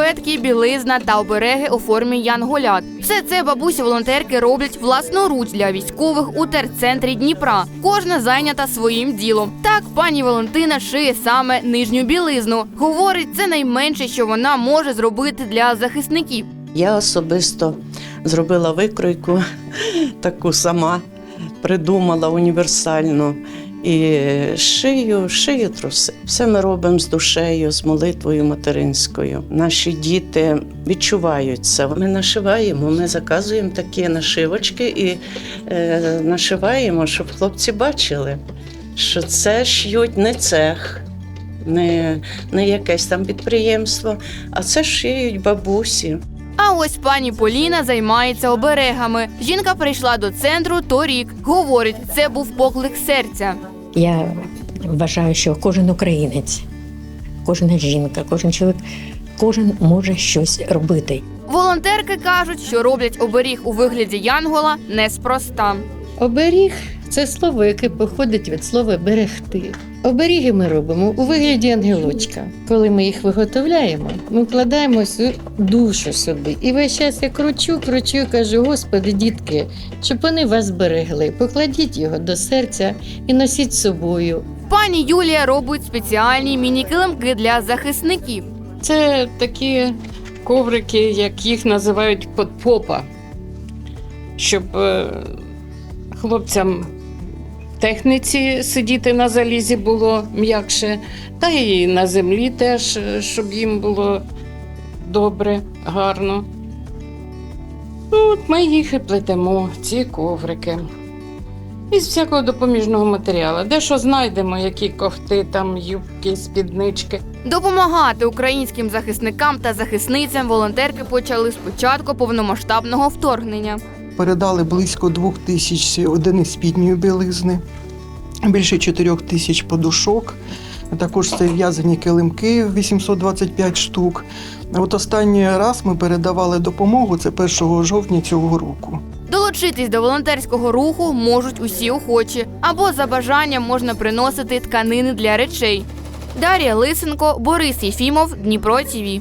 шкарпетки, білизна та обереги у формі янголят. Все це бабусі волонтерки роблять власноруч для військових у терцентрі Дніпра. Кожна зайнята своїм ділом. Так пані Валентина шиє саме нижню білизну. Говорить, це найменше, що вона може зробити для захисників. Я особисто зробила викройку таку сама, придумала універсальну. І шию, шию труси. Все ми робимо з душею, з молитвою материнською. Наші діти відчувають це. Ми нашиваємо, ми заказуємо такі нашивочки і е, нашиваємо, щоб хлопці бачили, що це шьють не цех, не, не якесь там підприємство, а це шиють бабусі. А ось пані Поліна займається оберегами. Жінка прийшла до центру торік. Говорить, це був поклик серця. Я вважаю, що кожен українець, кожна жінка, кожен чоловік, кожен може щось робити. Волонтерки кажуть, що роблять оберіг у вигляді янгола неспроста. Оберіг це слово, яке походить від слова берегти. Оберіги ми робимо у вигляді ангелочка. Коли ми їх виготовляємо, ми вкладаємо свою душу сюди. І весь час я кручу, кручу і кажу: Господи, дітки, щоб вони вас берегли. Покладіть його до серця і носіть з собою. Пані Юлія робить спеціальні міні-килимки для захисників. Це такі коврики, як їх називають подпопа, щоб е, хлопцям техніці сидіти на залізі було м'якше, та і на землі теж, е, щоб їм було добре, гарно. От ми їх і плетемо, ці коврики. Із всякого допоміжного матеріалу. Де що знайдемо, які кофти, там юбки, спіднички. Допомагати українським захисникам та захисницям волонтерки почали з початку повномасштабного вторгнення. Передали близько двох тисяч одиниць спідньої білизни, більше чотирьох тисяч подушок. Також це в'язані килимки 825 штук. От останній раз ми передавали допомогу це 1 жовтня цього року. Долучитись до волонтерського руху можуть усі охочі, або за бажанням можна приносити тканини для речей. Дар'я Лисенко, Борис Єфімов, Дніпро ТІВІ.